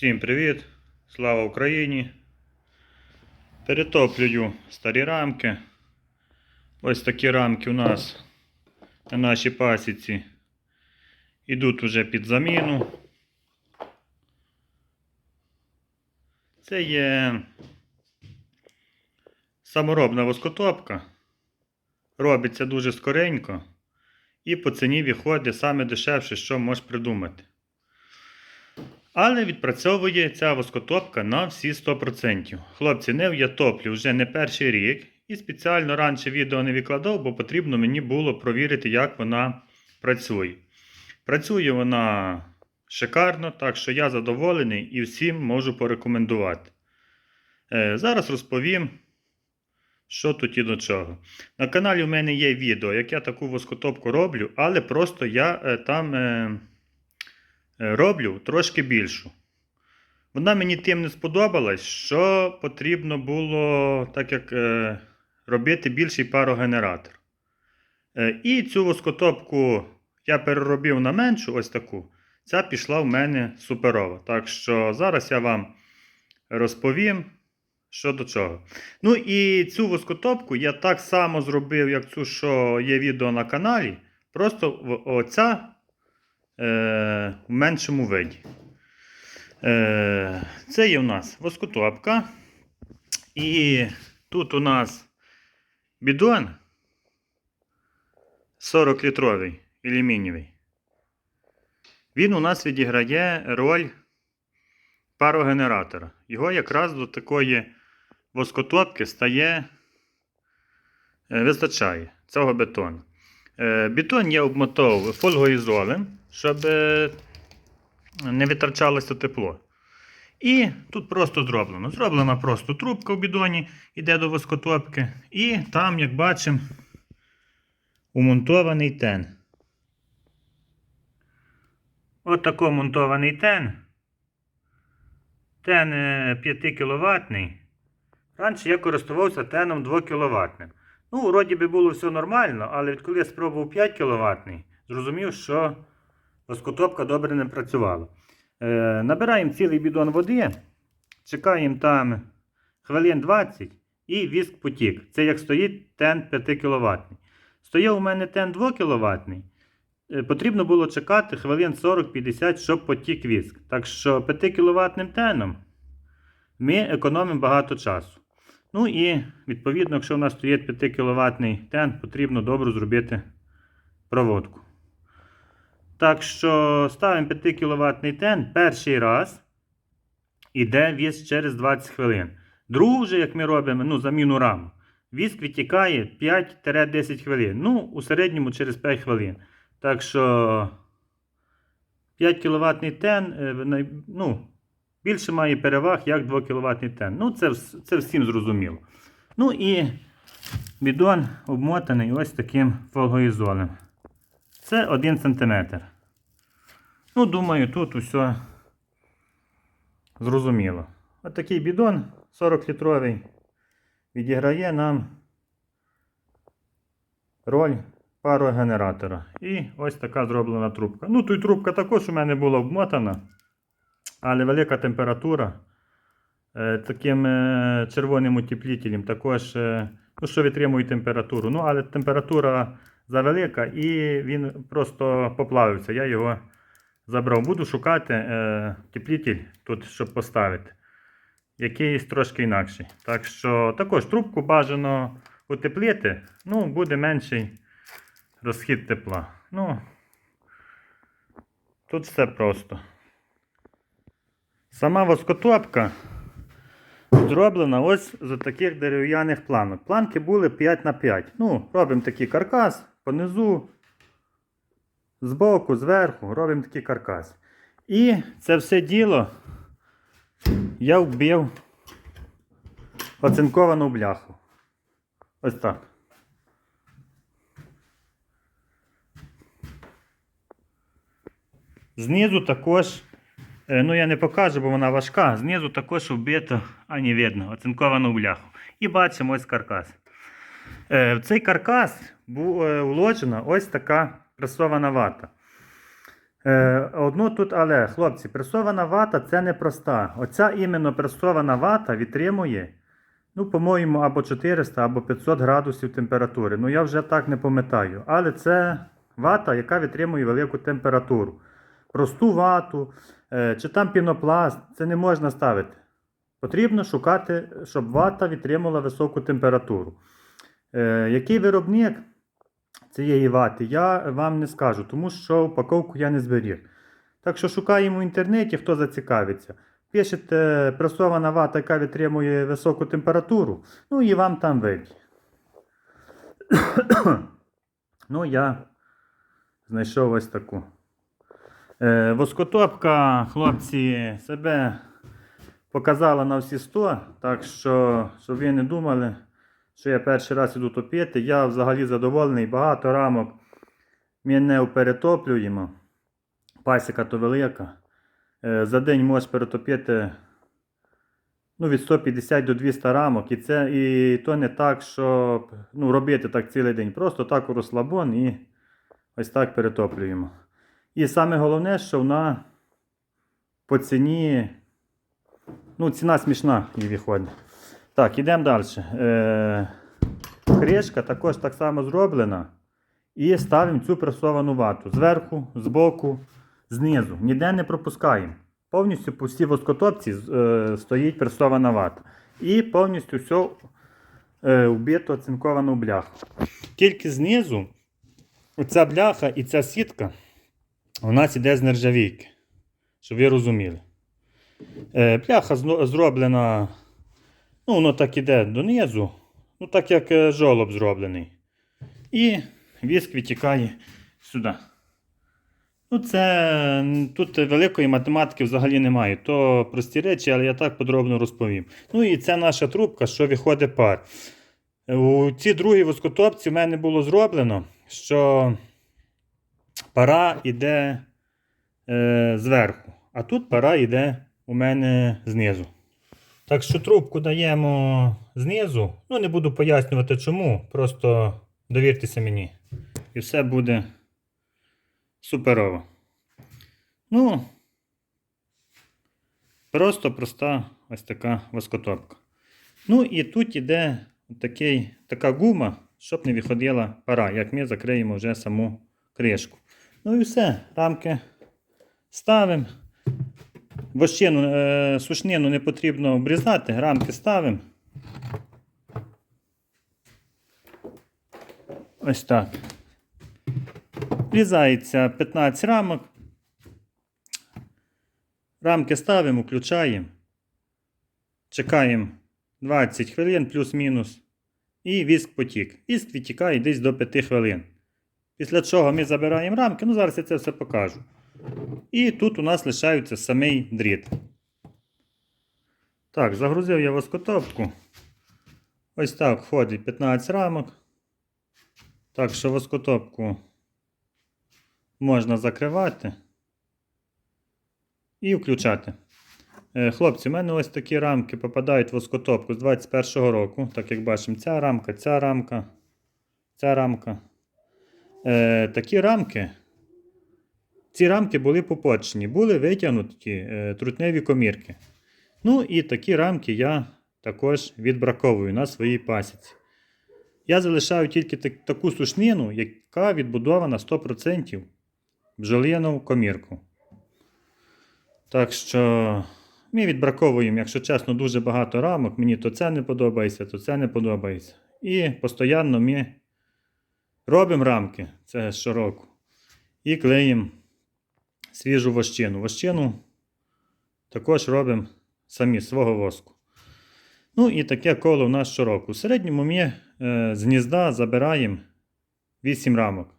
Всім привіт! Слава Україні! Перетоплюю старі рамки. Ось такі рамки у нас на нашій пасіці ідуть уже під заміну. Це є саморобна воскотопка. Робиться дуже скоренько і по ціні виходить саме дешевше, що можеш придумати. Але відпрацьовує ця воскотопка на всі 100%. Хлопці, не я топлю вже не перший рік. І спеціально раніше відео не викладав, бо потрібно мені було провірити, як вона працює. Працює вона шикарно, так що я задоволений і всім можу порекомендувати. Е, зараз розповім, що тут і до чого. На каналі у мене є відео, як я таку воскотопку роблю, але просто я е, там. Е, роблю трошки більшу. Вона мені тим не сподобалась, що потрібно було так як е, робити більший парогенератор. Е, і цю воскотопку я переробив на меншу ось таку. Ця пішла в мене суперова. Так що зараз я вам розповім, що до чого. Ну і цю воскотопку я так само зробив, як цю, що є відео на каналі. Просто оця е, в меншому виді. Е, це є у нас воскотопка. І тут у нас бідон 40-літровий алюмінієвий. Він у нас відіграє роль парогенератора. Його якраз до такої воскотопки стає, е, вистачає цього бетону. Бетон я обмотав фольгоізолем, щоб е, не витрачалося тепло. І тут просто зроблено. Зроблена просто трубка в бідоні, йде до воскотопки. І там, як бачимо, умонтований тен. От тако монтований тен. Тен 5 кВт. Раніше я користувався теном 2 кВт. Ну, вроді би було все нормально, але відколи я спробував 5 кВт, зрозумів, що воскотопка добре не працювала. Е, набираємо цілий бідон води, чекаємо там хвилин 20 і віск потік. Це як стоїть тен 5 кВт. Стояв у мене тен 2 кВт. Потрібно було чекати хвилин 40-50, щоб потік віск. Так що 5 кВт теном ми економимо багато часу. Ну і відповідно, якщо у нас стоїть 5 кВт тен, потрібно добре зробити проводку. Так що ставимо 5 кВт тен перший раз іде віск через 20 хвилин. Другу вже, як ми робимо, ну, заміну раму, віск відтікає 5-10 хвилин. Ну, у середньому через 5 хвилин. Так що 5 кВт тен е, ну, більше має переваг, як 2 кВт тен. Ну, це, це всім зрозуміло. Ну і бідон обмотаний ось таким фольгоізолем. Це 1 см. Ну, думаю, тут усе зрозуміло. Ось такий бідон 40-літровий відіграє нам роль парогенератора. І ось така зроблена трубка. Ну, тут трубка також у мене була обмотана, але велика температура. Е, Таким е, червоним утеплителем також, е, ну, що витримує температуру. Ну, але температура завелика і він просто поплавився. Я його забрав. Буду шукати е, утеплитель тут, щоб поставити. Якийсь трошки інакший. Так що також трубку бажано утеплити, ну, буде менший розхід тепла. Ну, тут все просто. Сама воскотопка зроблена ось з таких дерев'яних планок. Планки були 5 на 5. Ну, робимо такий каркас понизу, збоку, зверху, робимо такий каркас. І це все діло я вбив оцинковану бляху. Ось так. Знизу також, е, ну я не покажу, бо вона важка. Знизу також вбито, а не видно, оцинковану бляху. І бачимо ось каркас. Е, В цей каркас була вложена ось така пресована вата. Е, одну тут, але, хлопці, пресована вата це не проста. Оця іменно пресована вата відтримує, ну, по-моєму, або 400, або 500 градусів температури. Ну, я вже так не пам'ятаю. Але це вата, яка витримує велику температуру. Просту вату, е, чи там пінопласт, це не можна ставити. Потрібно шукати, щоб вата відтримала високу температуру. Е, який виробник цієї вати, я вам не скажу, тому що упаковку я не зберіг. Так що шукаємо в інтернеті, хто зацікавиться. Пишете пресована вата, яка витримує високу температуру, ну і вам там вийде. ну, я знайшов ось таку. Е, воскотопка, хлопці, себе показала на всі 100, так що, щоб ви не думали, що я перший раз іду топити, я взагалі задоволений, багато рамок ми не перетоплюємо. Пасіка то велика. Е, За день можеш перетопити ну, від 150 до 200 рамок. І це і то не так, щоб ну, робити так цілий день. Просто так у розслабон і ось так перетоплюємо. І саме головне, що вона по ціні. Ну, ціна смішна їй виходить. Так, ідемо далі. Е, кришка також так само зроблена. І ставимо цю пресовану вату зверху, збоку, знизу. Ніде не пропускаємо. Повністю по всій воскотопці е, стоїть пресована вата. І повністю все е, вбито цинковану бляху. Тільки знизу оця бляха і ця сітка у нас іде з нержавійки. Щоб ви розуміли. Е, бляха зроблена, ну, воно так іде донизу, ну так як е, жолоб зроблений. І віск витікає сюди. Ну, це тут великої математики взагалі немає. То прості речі, але я так подробно розповім. Ну і це наша трубка, що виходить пар. У цій другій воскотопці в мене було зроблено, що пара йде е, зверху, а тут пара йде у мене знизу. Так що трубку даємо знизу. Ну, не буду пояснювати чому, просто довіртеся мені. І все буде суперово. Ну, просто проста ось така воскотопка. Ну і тут іде такий, така гума, щоб не виходила пара, як ми закриємо вже саму кришку. Ну і все, рамки ставимо. Вощину, е, сушнину не потрібно обрізати, рамки ставимо. Ось так. Врізається 15 рамок. Рамки ставимо, включаємо. Чекаємо 20 хвилин плюс-мінус. І віск потік. Віск відтікає десь до 5 хвилин. Після чого ми забираємо рамки, ну зараз я це все покажу. І тут у нас лишається самий дріт. Так, загрузив я воскотопку. Ось так входить 15 рамок. Так що воскотопку можна закривати і включати. Е, Хлопці, у мене ось такі рамки попадають в воскотопку з 21-го року. Так як бачимо, ця рамка, ця рамка, ця рамка. Е, такі рамки. Ці рамки були попочені, були витягнуті е, трутневі комірки. Ну і такі рамки я також відбраковую на своїй пасіці. Я залишаю тільки так- таку сушнину, яка відбудована 100% бджолину комірку. Так що ми відбраковуємо, якщо чесно, дуже багато рамок. Мені то це не подобається, то це не подобається. І постійно ми робимо рамки, це щороку. І клеїмо свіжу вощину. Вощину також робимо самі свого воску. Ну і таке коло в нас щороку. В середньому ми е, з гнізда забираємо 8 рамок.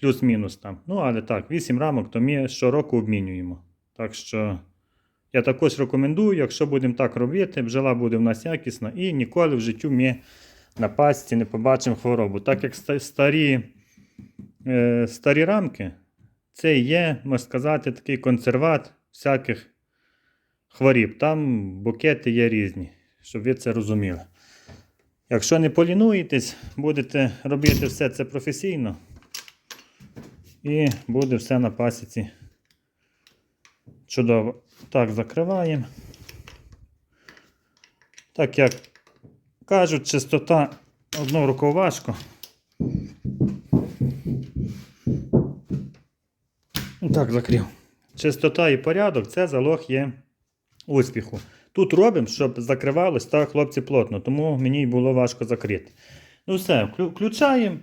Плюс-мінус там. Ну, але так, 8 рамок, то ми щороку обмінюємо. Так що я також рекомендую, якщо будемо так робити, бджола буде в нас якісна і ніколи в життю ми на пасті не побачимо хворобу. Так як старі, е, старі рамки, це є, можна сказати, такий консерват всяких хворіб. Там букети є різні, щоб ви це розуміли. Якщо не полінуєтесь, будете робити все це професійно, І буде все на пасіці. Чудово. Так, закриваємо. Так як кажуть, чистота одного рукою важко. Так, закрив. Чистота і порядок це залог є успіху. Тут робимо, щоб закривалось так, хлопці, плотно, тому мені й було важко закрити. Ну все, включаємо,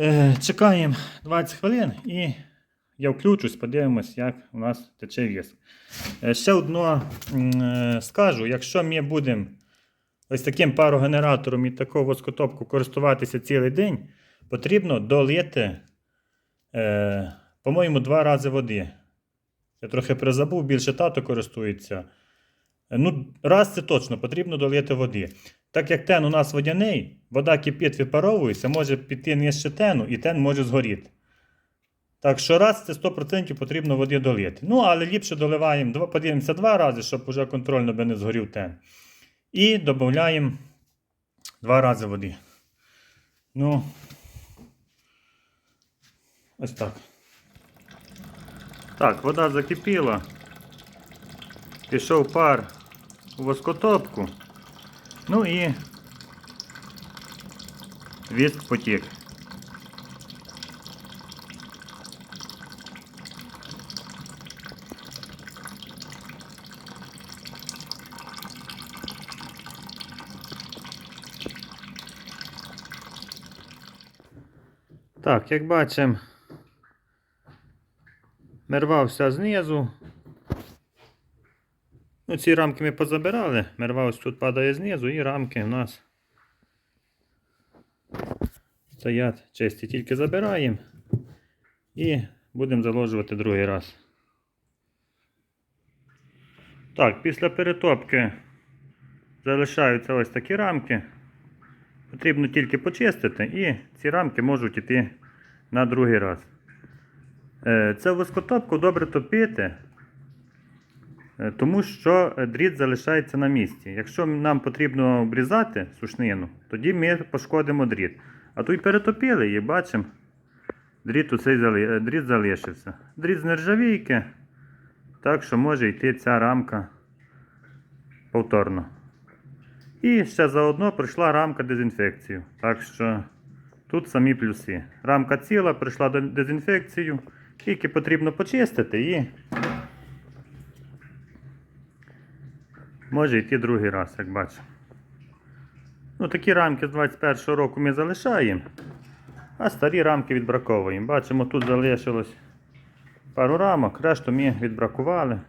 е, чекаємо 20 хвилин і я включусь, подивимось, як у нас тече віск. Е, ще одно е, скажу: якщо ми будемо ось таким парогенератором і таку воскотопку користуватися цілий день, потрібно долити, е, по-моєму, два рази води. Я трохи призабув, більше тато користується. Ну, раз це точно, потрібно долити води. Так як тен у нас водяний, вода кипить, випаровується, може піти нижче тену, і тен може згоріти. Так що раз це 100% потрібно води долити. Ну, але ліпше доливаємо, подивимося два рази, щоб уже контрольно би не згорів тен. І додаємо два рази води. Ну, ось так. Так, вода закипіла. Пішов пар у воскотопку. Ну і віск потік. Так, як бачимо, мерва вся знизу. Ну, ці рамки ми позабирали. Мерва ось тут падає знизу, і рамки у нас стоять чисті. Тільки забираємо і будемо заложувати другий раз. Так, після перетопки залишаються ось такі рамки. Потрібно тільки почистити, і ці рамки можуть йти на другий раз. Е, Це воскотопку добре топити, е, тому що дріт залишається на місці. Якщо нам потрібно обрізати сушнину, тоді ми пошкодимо дріт. А тут перетопили і бачимо, дріт, е, дріт залишився. Дріт з нержавійки, так що може йти ця рамка повторно. І ще заодно пройшла рамка дезінфекцію. Так що тут самі плюси. Рамка ціла, пройшла до- дезінфекцію. Тільки потрібно почистити і може йти другий раз, як бачимо. Ну, такі рамки з 21 року ми залишаємо, а старі рамки відбраковуємо. Бачимо, тут залишилось пару рамок, решту ми відбракували.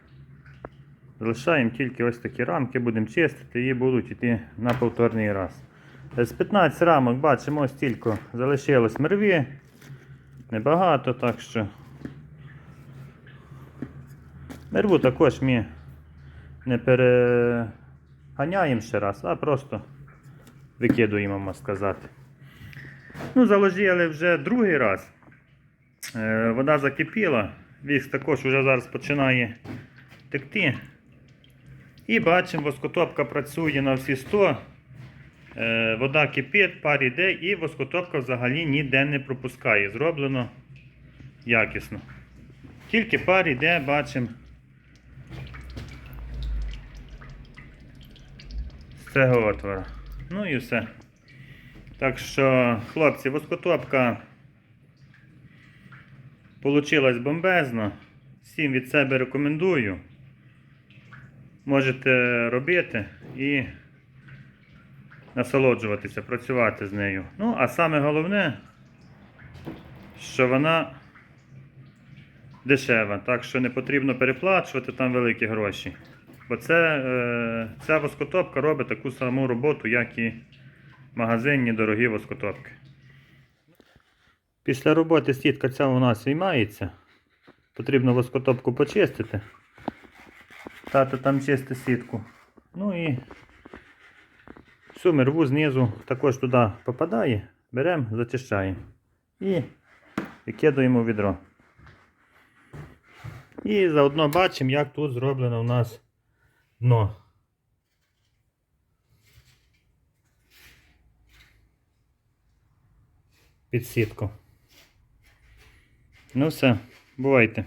Залишаємо тільки ось такі рамки, будемо чистити і будуть йти на повторний раз. З 15 рамок бачимо ось тільки залишилось мерві. Небагато, так що. Мерву також ми не переганяємо ще раз, а просто викидуємо, можна сказати. Ну, заложили вже другий раз. Е, Вода закипіла, віск також вже зараз починає текти. І бачимо, воскотопка працює на всі 100. Е, Вода кипить, пар іде і воскотопка взагалі ніде не пропускає. Зроблено якісно. Тільки пар іде, бачимо. Цього отвора. Ну і все. Так що, хлопці, воскотопка получилась бомбезно. Всім від себе рекомендую можете робити і насолоджуватися, працювати з нею. Ну, а саме головне, що вона дешева, так що не потрібно переплачувати там великі гроші. Бо це, е, ця воскотопка робить таку саму роботу, як і магазинні дорогі воскотопки. Після роботи сітка ця у нас виймається. Потрібно воскотопку почистити. Тато там чисти сітку. Ну і всю мерву знизу також туди попадає. Беремо, зачищаємо. І викидаємо відро. І заодно бачимо, як тут зроблено у нас дно. Під сітку. Ну все, бувайте.